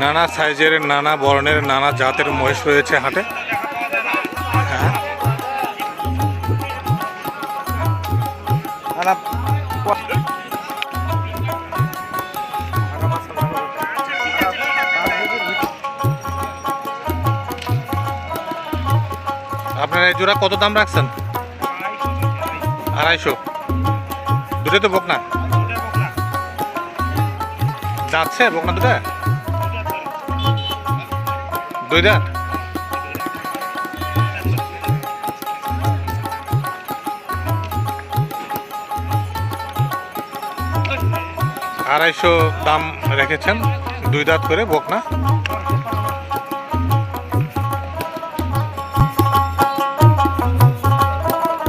নানা সাইজের নানা বর্ণের নানা জাতের মহিষ রয়েছে হাটে। হ্যাঁ। আপনার এই জোড়া কত দাম রাখছেন? আড়াইশো। দুটোই তো বকনা। যাচ্ছে বকনা দুটা? দুই দাঁত? আড়াইশো দাম রেখেছেন। দুই দাঁত করে বকনা।